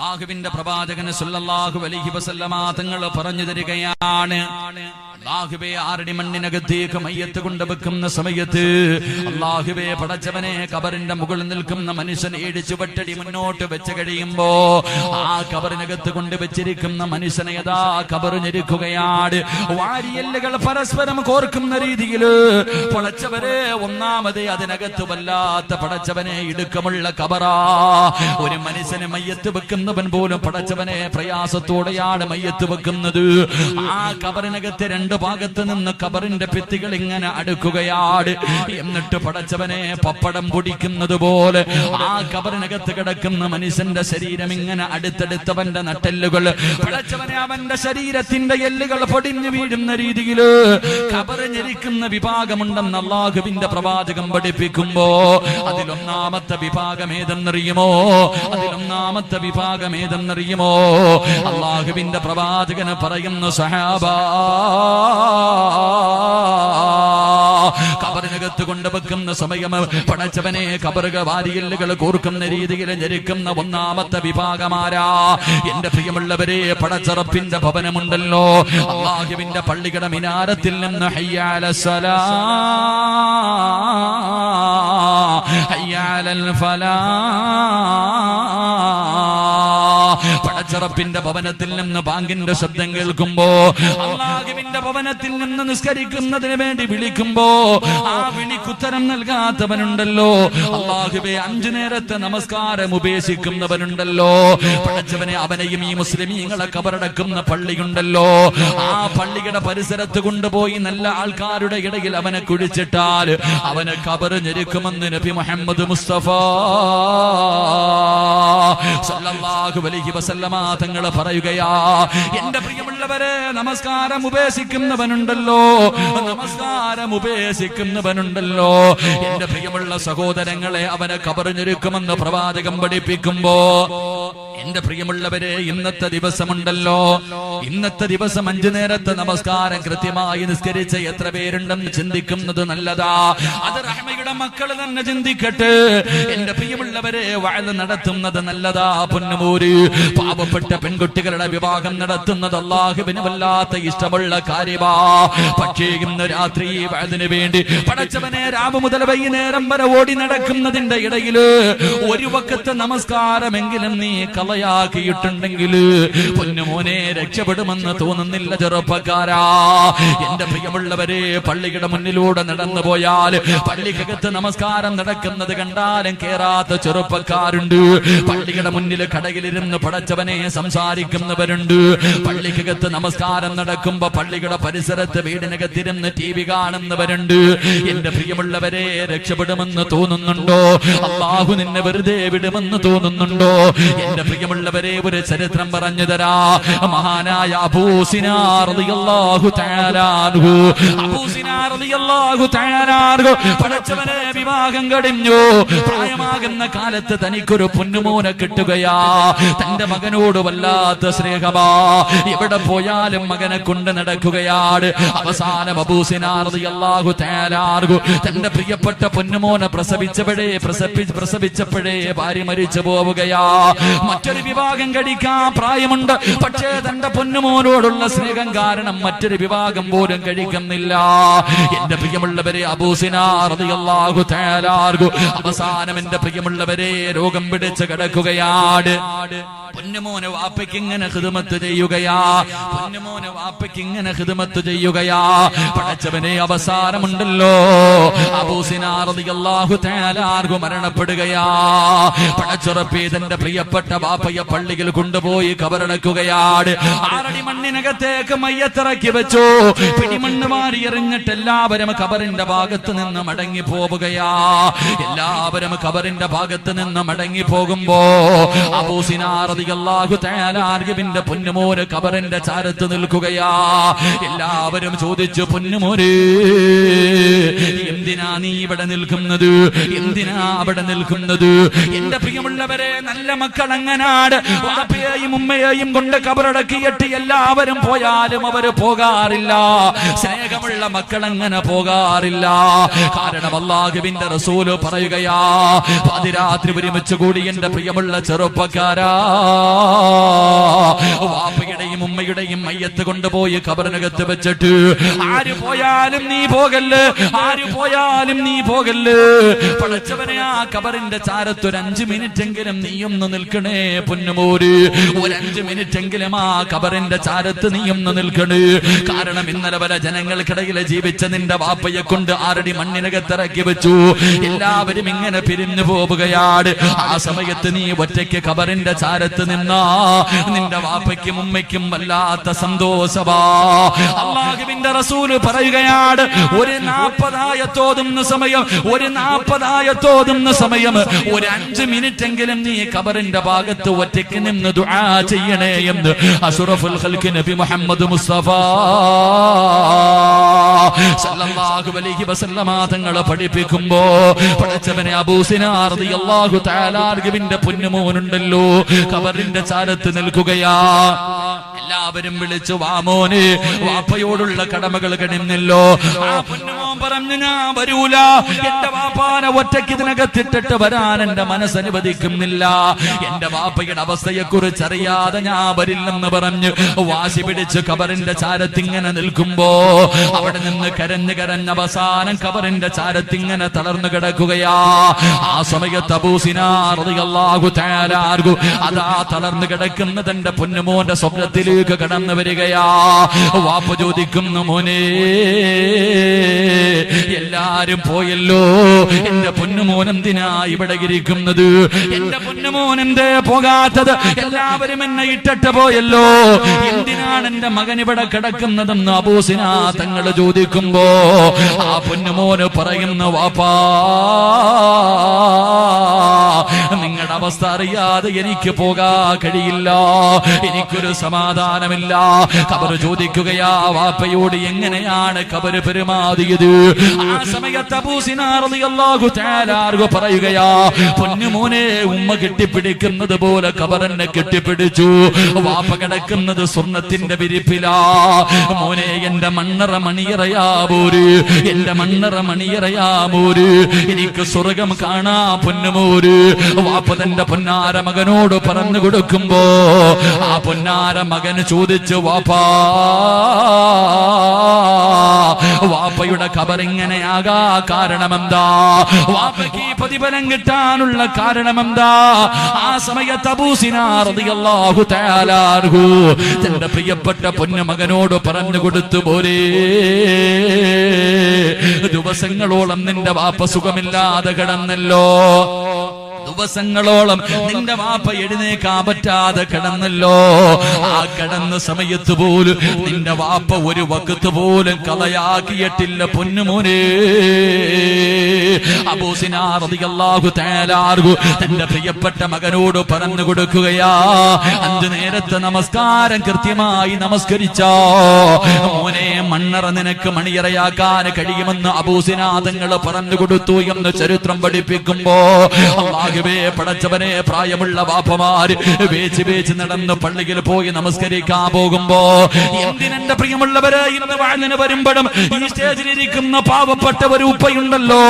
അള്ളാഹുവിന്റെ പ്രവാചകന് സുല്ലാഹു അലഹി വസല്ലമ തങ്ങൾ പറഞ്ഞു തരികയാണ്. അള്ളാഹുബെ ആരടി മണ്ണിനകത്തേക്ക് മയ്യത്ത് കൊണ്ട് വെക്കുന്ന സമയത്ത് അള്ളാഹുബെ പടച്ചവനെ കബറിന്റെ മുകളിൽ നിൽക്കുന്ന മനുഷ്യൻ ഏടിച്ചു വട്ടടി മുന്നോട്ട് വെച്ച് കഴിയുമ്പോ ആ കബറിനകത്ത് കൊണ്ട് വെച്ചിരിക്കുന്ന മനുഷ്യനെ യഥാ കബർ ഞെരുക്കുകയാണ്. വാരിയല്ലുകൾ പരസ്പരം കോർക്കുന്ന രീതിയിൽ പടച്ചവരെ ഒന്നാമത് അതിനകത്ത് വല്ലാത്ത പടച്ചവനെ ഇടുക്കമുള്ള കബറാ. ഒരു മനുഷ്യനെ മയ്യത്ത് വെക്കുന്നവൻ പോലും പടച്ചവനെ പ്രയാസത്തോടെയാണ് മയ്യത്ത് വെക്കുന്നത്. ആ കബറിനകത്ത് രണ്ട് ഭാഗത്ത് നിന്ന് കബറിന്റെ ഭിത്തികൾ ഇങ്ങനെ അടുക്കുകയാണ്. എന്നിട്ട് പടച്ചവനെ പപ്പടം പൊടിക്കുന്നത് പോലെ ആ കബറിനകത്ത് കിടക്കുന്ന മനുഷ്യന്റെ ശരീരം ഇങ്ങനെ അടുത്തെടുത്തവന്റെ നട്ടെല്ലുകൾ പടച്ചവനെ അവന്റെ ശരീരത്തിന്റെ എല്ലുകൾ പൊടിഞ്ഞു വീഴുന്ന രീതിയിൽ കബറ് ഞെരിക്കുന്ന വിഭാഗമുണ്ടെന്ന് അള്ളാഹുവിന്റെ പ്രവാചകം പഠിപ്പിക്കുമ്പോ അതിലൊന്നാമത്തെ വിഭാഗം ഏതെന്നറിയുമോ? അതിലൊന്നാമത്തെ വിഭാഗം ഏതെന്നറിയുമോ അള്ളാഹുവിന്റെ പ്രവാചകന് പറയുന്ന സഹാബ കബറിനകത്ത് കൊണ്ടുവെക്കുന്ന സമയം പടച്ചവനെ കബറുക വാരിയല്ലുകൾ കോർക്കുന്ന രീതിയിൽ ഞെരുക്കുന്ന ഒന്നാമത്തെ വിഭാഗമാരാ എന്റെ പ്രിയമുള്ളവരെ പടച്ചറപ്പിന്റെ ഭവനമുണ്ടല്ലോ. അള്ളാഹുവിന്റെ പള്ളികട മിനാരത്തിൽ നിന്ന് ഹയ്യാല സലാ ഹയ്യാലൽ ഫലാ. പടച്ചറപ്പിന്റെ ഭവനത്തിൽ നിന്ന് ബാങ്കിന്റെ ശബ്ദം കേൾക്കുമ്പോ അള്ളാഹുവിന്റെ ഭവനത്തിൽ നിന്ന് നിസ്കരിക്കുന്നതിന് വേണ്ടി വിളിക്കുമ്പോ ആ വിളിക്കുത്തരം നൽകാത്തവനുണ്ടല്ലോ. അള്ളാഹുബെ അഞ്ചു നേരത്തെ നമസ്കാരം ഉപേക്ഷിക്കുന്നവനുണ്ടല്ലോ. പഠിച്ചവനെ അവനെയും ഈ മുസ്ലിമീങ്ങളെ കബറടക്കുന്ന പള്ളിയുണ്ടല്ലോ. ആ പള്ളിയുടെ പരിസരത്ത് കൊണ്ടുപോയി നല്ല ആൾക്കാരുടെ ഇടയിൽ അവനെ കുഴിച്ചിട്ടാൽ അവനെ കബറ് ഞെരുക്കുമെന്ന് നബി മുഹമ്മദ് മുസ്തഫ സല്ലല്ലാഹു അലൈഹി വസല്ലമ തങ്ങൾ പറയുകയാ. എന്റെ പ്രിയമുള്ളവരെ നമസ്കാരം ഉപേക്ഷിക്കുന്നവനുണ്ടല്ലോ. നമസ്കാരം ഉപേക്ഷിക്കുന്നവനുണ്ടല്ലോ. എന്റെ പ്രിയമുള്ള സഹോദരങ്ങളെ അവനെ കബറിഞ്ഞൊരുക്കുമെന്ന് പ്രവാചകം പഠിപ്പിക്കുമ്പോ എന്റെ പ്രിയമുള്ളവരെ ഇന്നത്തെ ദിവസമുണ്ടല്ലോ. ഇന്നത്തെ ദിവസം അഞ്ചു നേരത്തെ നമസ്കാരം കൃത്യമായി നിസ്കരിച്ച എത്ര പേരുണ്ടെന്ന് ചിന്തിക്കുന്നത് നല്ലതാ. അത് റഹ്മയുടെ മക്കൾ തന്നെ ചിന്തിക്കട്ടെ. എന്റെ പ്രിയമുള്ളവരെ വഴൽ നടത്തുന്നത് നല്ലതാ പൊന്നുമൂര്. പാവപ്പെട്ട പെൺകുട്ടികളുടെ വിവാഹം നടത്തുന്നത് അള്ളാഹുവിന് വല്ലാത്ത ഇഷ്ടമുള്ള കാര്യമാ. പക്ഷേ ഇന്ന് രാത്രി വഴതിന് വേണ്ടി പടച്ചവനെ രാവ് മുതൽ വൈകുന്നേരം വരെ ഓടി നടക്കുന്നതിന്റെ ഇടയിൽ ഒരു വക്കത്തെ നമസ്കാരമെങ്കിലും നീ കളയാക്കിയിട്ടുണ്ടെങ്കിൽ പൊന്നുമോനെ രക്ഷപ്പെടുമെന്ന് തോന്നുന്നില്ല ചെറുപ്പക്കാരാ. എന്റെ പ്രിയമുള്ളവരെ പള്ളിയുടെ മുന്നിലൂടെ നടന്നു പോയാൽ പള്ളിക്കകത്ത് നമസ്കാരം നടക്കുന്നത് കണ്ടാലും കേറാത്ത ചെറുപ്പക്കാരുണ്ട്. പള്ളിയുടെ മുന്നിൽ കടകിലിരുന്ന് പടച്ചവനെ സംസാരിക്കുന്നവരുണ്ട്. പള്ളിക്കകത്ത് നമസ്കാരം നടക്കുമ്പോ പള്ളിയുടെ പരിസരത്ത് വീടിനകത്തിരുന്ന് ടി വി കാണുന്നവരുണ്ട്. എന്റെ പ്രിയമുള്ളവരെ രക്ഷപ്പെടുമെന്ന് തോന്നുന്നുണ്ടോ? അള്ളാഹു നിന്നെ വെറുതെ വിടുമെന്ന് തോന്നുന്നുണ്ടോ? എന്റെ പ്രിയമുള്ളവരെ ഒരു ചരിത്രം പറഞ്ഞു തരാ. മഹാനായ പടച്ചവനെ വിവാഹം കഴിഞ്ഞു. പ്രായമാകുന്ന കാലത്ത് തനിക്കൊരു പൊന്നുമോനെ കിട്ടുകയാ. തന്റെ മകനോട് വല്ലാത്ത സ്നേഹമാ. എവിടെ പോയാലും മകനെ കൊണ്ട് നടക്കുകയാണ്. അവസാനം അബൂസിനാർഹു തയ്യാറാകൂ തന്റെ പ്രിയപ്പെട്ട പൊന്നുമോനെ പ്രസവിച്ചപ്പോഴേ പ്രസവി പ്രസവിച്ചപ്പോഴേ ഭാര്യ മരിച്ചു പോവുകയാ. മറ്റൊരു വിവാഹം കഴിക്കാൻ പ്രായമുണ്ട്. പക്ഷേ തന്റെ പൊന്നുമോനോടുള്ള സ്നേഹം കാരണം മറ്റൊരു വിവാഹം പോലും കഴിക്കുന്നില്ല. എന്റെ പ്രിയമുള്ളവരെ അബൂസിനാറിയാഹു തേലാർഗു അവസാനം എന്റെ പ്രിയമുള്ളവരെ രോഗം പിടിച്ച് കിടക്കുകയാണ്. പൊന്നുമോനെ വാപ്പയ്ക്ക് ഇങ്ങനെ ഹിതമത്ത് ചെയ്യുകയാ. പൊന്നുമോനെ വാപ്പയ്ക്ക് ഇങ്ങനെ ഹിതമത്ത് ചെയ്യുകയാ. പടച്ചവനെ അവസാനമുണ്ടല്ലോ. അബൂസിനാറിയാഹു തേലാർഗു മരണപ്പെടുകയാ. പടച്ചുറപ്പേ തന്റെ പ്രിയപ്പെട്ട വാപ്പയെ പള്ളിയിൽ കൊണ്ടുപോയി കബറടക്കുകയാണ്. ആറടി മണ്ണിനകത്തേക്ക് മയ്യത്തിറക്കി വെച്ചു. പിടിമണ്ണ് മാറി എറിഞ്ഞിട്ട് എല്ലാവരും കബറിന്റെ ഭാഗത്ത് നിന്ന് മടങ്ങി പോവുകയാ. എല്ലാവരും കബറിന്റെ ഭാഗത്ത് നിന്ന് മടങ്ങി പോകുമ്പോ അബൂസിനാറിയാഹു പൊന്നുമോര് കബറിന്റെ ചാരത്ത് നിൽക്കുകയാ. എല്ലാവരും ചോദിച്ചു പൊന്നുമോര് എന്തിനാ നീ ഇവിടെ നിൽക്കുന്നത്? എന്തിനാ അവിടെ നിൽക്കുന്നത്? എന്റെ പ്രിയമുള്ളവരെ നല്ല മക്കൾ അങ്ങനാട് വാപ്പയെയും ഉമ്മയെയും കൊണ്ട് കബറടക്കിയിട്ട് എല്ലാവരും പോയാലും അവർ പോകാറില്ല. സ്നേഹമുള്ള മക്കൾ അങ്ങനെ പോകാറില്ല. കാരണം അള്ളാഹുവിന്റെ റസൂൽ പറയുകയാ പാതിരാത്രി ഒരുമിച്ച് കൂടി എന്റെ പ്രിയമുള്ള ചെറുപ്പക്കാരാ. വാപ്പയുടെയും ഉമ്മയുടെയും മയ്യത്ത് കൊണ്ടുപോയി കബറിനകത്ത് വെച്ചിട്ട് ആര് പോയാലും നീ പോകല്ല് ആര് പോയാലും നീ പോകല്ല്. പടച്ചവനെ ആ കബറിന്റെ ചാരത്തൊരു അഞ്ചു മിനിറ്റ് എങ്കിലും നീയൊന്ന് നിൽക്കണേ. പൊന്നുമോര് ഒരു അഞ്ചു മിനിറ്റ് എങ്കിലും ആ കബറിന്റെ ചാരത്ത് നീയൊന്ന് നിൽക്കണേ. കാരണം ഇന്നലെ വരെ ജനങ്ങൾക്കിടയിൽ ജീവിച്ച നിന്റെ വാപ്പയെ കൊണ്ട് ആരടി മണ്ണിനകത്തിറക്കി വെച്ചു. എല്ലാവരും ഇങ്ങനെ പിരിഞ്ഞു പോവുകയാണ്. ആ സമയത്ത് നീ ഒറ്റയ്ക്ക് കബറിന്റെ ചാരത്ത് നിന്നാ. നിന്റെ വാപ്പയ്ക്കും ഉമ്മയ്ക്കും വല്ലാത്ത സന്തോഷവാ. അള്ളാഹുവിന്റെ റസൂൽ പറയുകയാണ് ഒരു നാപ്പതായ തോതുന്ന സമയം ഒരു നാപ്പതായ തോതുന്ന സമയം. ഒരു അഞ്ച് മിനിറ്റ് എങ്കിലും നീ കബറിന്റെ ഭാഗത്ത് ഒറ്റയ്ക്ക് നിന്ന് ദുആ ചെയ്യണേ എന്ന് അഷറഫുൽ ഖൽക്ക് നബി മുഹമ്മദ് മുസ്തഫ സല്ലല്ലാഹു അലൈഹി വസല്ലമ തങ്ങളെ പഠിപ്പിക്കുമ്പോ പഠിച്ചവനെ അബൂസിനാർ റളിയല്ലാഹു തആല അർഗവിന്റെ പൊന്നുമോനുണ്ടല്ലോ. കബറിന്റെ ചാരത്ത് നിൽക്കുകയാ. എല്ലാവരും വിളിച്ചു വാമോനെ വാപ്പയോടുള്ള കടമകൾ കണിഞ്ഞല്ലോ ആ പൊന്നുമോൻ പറഞ്ഞു ഞാൻ വരൂല. എന്റെ വാപ്പാനെ ഒറ്റയ്ക്ക് ഇതിനകത്തിട്ടിട്ട് വരാൻ എന്റെ മനസ്സനുവദിക്കുന്നില്ല എന്റെ വാപ്പയുടെ അവസ്ഥയെ കുറിച്ച് അറിയാതെ ഞാൻ വരില്ലെന്ന് പറഞ്ഞ് വാശി പിടിച്ച് കബറിന്റെ ചാരത്തിങ്ങനെ നിൽക്കുമ്പോ അവിടെ നിന്ന് കരഞ്ഞു കരഞ്ഞ അവസാനം കബറിന്റെ ചാരത്തിങ്ങനെ തളർന്നു കിടക്കുകയാ. ആ സമയത്ത് അബൂസിനാഹു തയ്യാറാകു അതാ തളർന്നു കിടക്കുന്ന തന്റെ പൊന്നുമോന്റെ സ്വപ്നത്തിലേക്ക് കടന്നു വരികയാ. വാപ്പ ചോദിക്കുന്നു മോനെ എല്ലാരും പോയല്ലോ. എന്റെ പൊന്നുമോൻ എന്തിനാ ഇവിടെ ഇരിക്കുന്നത്? എന്റെ പൊന്നുമോൻ എന്തേ പോകാത്തത്? എല്ലാവരും എന്നെ ഇട്ടിട്ട് പോയല്ലോ. എന്തിനാണ് എന്റെ മകൻ ഇവിടെ കിടക്കുന്നതെന്ന് അബൂസിനാ തങ്ങൾ ചോദിക്കുമ്പോ ആ പൊന്നുമോന് പറയുന്ന വാപ്പാ നിങ്ങളുടെ അവസ്ഥ അറിയാതെ എനിക്ക് പോകാൻ കഴിയില്ല. എനിക്കൊരു സമാധാനമില്ല. കബർ ചോദിക്കുകയാ വാപ്പയോട് എങ്ങനെയാണ് കബർ പെരുമാറിയത്? ആ സമയത്ത് അബൂസിനാറിയാഹു തേലാർഗു പറയുകയാ പൊന്നുമോനെ ഉമ്മ കെട്ടിപ്പിടിക്കുന്നത് പോലെ കബറന്നെ കെട്ടിപ്പിടിച്ചു. വാപ്പ കിടക്കുന്നത് സ്വർണത്തിന്റെ വിരിപ്പിലാ. മോനെ എന്റെ മണ്ണറ മണിയറയാ പോര് എന്റെ മണ്ണറ മണിയറയാ പോര് എനിക്ക് സ്വർഗം കാണാ പൊന്നുമോര് വാപ്പ തന്റെ പൊന്നാര മകനോട് പറഞ്ഞു കൊടുക്കുമ്പോ ആ പൊന്നാര മകന് ചോദിച്ചു വാപ്പാ വാപ്പയുടെ കബറിങ്ങനെയാകാ കാരണമെന്താ? വാപ്പയ്ക്ക് പ്രതിഫലം കിട്ടാനുള്ള കാരണമെന്താ? ആ സമയത്ത് അബൂസിനാറിയാഹു തയാലാർഹു തന്റെ പ്രിയപ്പെട്ട പൊന്നുമകനോട് പറഞ്ഞു കൊടുത്തു പോരേ ദിവസങ്ങളോളം നിന്റെ വാപ്പ സുഖമില്ലാതെ കിടന്നല്ലോ. ദിവസങ്ങളോളം നിന്റെ വാപ്പ എഴുന്നേക്കാൻ പറ്റാതെ കിടന്നല്ലോ. ആ കിടന്ന സമയത്ത് പോലും നിന്റെ വാപ്പ ഒരു വക്കത്ത് പോലും കളയാക്കിയിട്ടില്ല പൊന്നുമോനെ. അബൂസിനാറിയാഹു തേലാർഗു തന്റെ പ്രിയപ്പെട്ട മകനോട് പറഞ്ഞു കൊടുക്കുകയാ അഞ്ചു നേരത്തെ നമസ്കാരം കൃത്യമായി നമസ്കരിച്ചോ. മോനെ മണ്ണറ നിനക്ക് മണിയറയാക്കാൻ കഴിയുമെന്ന് അബൂസിനാഥങ്ങൾ പറഞ്ഞു കൊടുത്തു എന്ന് ചരിത്രം പഠിപ്പിക്കുമ്പോ അള്ളാഹുവേ പടച്ചവനെ പ്രായമുള്ള വാപ്പമാര് വേച്ച് വേച്ച് നടന്ന് പള്ളിയിൽ പോയി നമസ്കരിക്കാൻ പോകുമ്പോ എന്തിനെന്റെ പ്രിയമുള്ളവര് ഇന്ന് വാങ്ങിന് വരുമ്പോഴും ഈ സ്റ്റേജിലിരിക്കുന്ന പാവപ്പെട്ട ഒരു ഉപ്പയുണ്ടല്ലോ.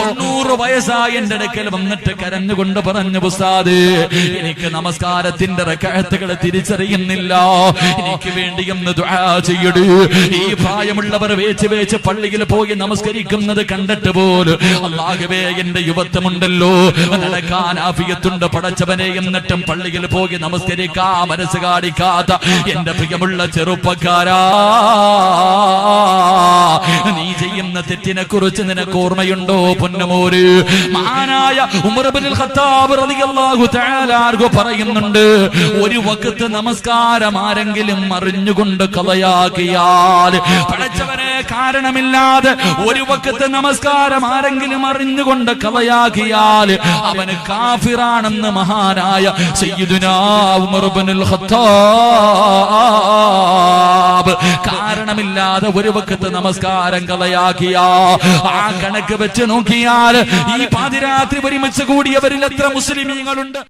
തൊണ്ണൂറ് വയസ്സായ എന്റെ അടുക്കൽ വന്നിട്ട് കരഞ്ഞുകൊണ്ട് പറഞ്ഞു പുസ്താദ് എനിക്ക് നമസ്കാരത്തിന്റെ റക്കാഴത്തുകൾ തിരിച്ചറിയുന്നില്ല. എനിക്ക് വേണ്ടി എന്ന് ചെയ്യട്. ഈ പ്രായമുള്ളവർ വേച്ച് വേച്ച് പള്ളിയിൽ പോയി നമസ്കരിക്കുന്നത് കണ്ടിട്ട് പോലും അള്ളാഹുവേ എന്റെ യുവത്വമുണ്ടല്ലോ. നടക്കാൻ അഭിയത്തുണ്ട് പടച്ചവനെ. എന്നിട്ടും പള്ളിയിൽ പോയി നമസ്കരിക്കാ മനസ്സ് കാണിക്കാത്ത എന്റെ പ്രിയമുള്ള ചെറുപ്പക്കാരാ. നീ ചെയ്യുന്ന തെറ്റിനെ കുറിച്ച് നിനക്ക് ഓർമ്മയുണ്ടോ പൊന്നമോര്? മഹാനായ ഉമർ ഇബ്നുൽ ഖത്താബ് റളിയല്ലാഹു തആല പറയുന്നുണ്ട് ഒരു വക്കത്ത് നമസ്കാരം ആരെങ്കിലും അറിഞ്ഞുകൊണ്ട് കളയാക്കിയാൽ പടച്ചവനെ കാരണമില്ലാതെ ഒരു വക്കത്ത് നമസ്കാരം ആരെങ്കിലും അറിഞ്ഞുകൊണ്ട് കവയാകിയാൽ അവന് കാഫിറാണെന്ന് മഹാനായ കാരണമില്ലാതെ ഒരു വക്കത്ത് നമസ്കാരം കളയാക്കിയ ആ കണക്ക് വെച്ച് നോക്കിയാൽ ഈ പാതിരാത്രി ഒരുമിച്ച് കൂടിയവരിൽ എത്ര മുസ്ലിമീങ്ങളുണ്ട്?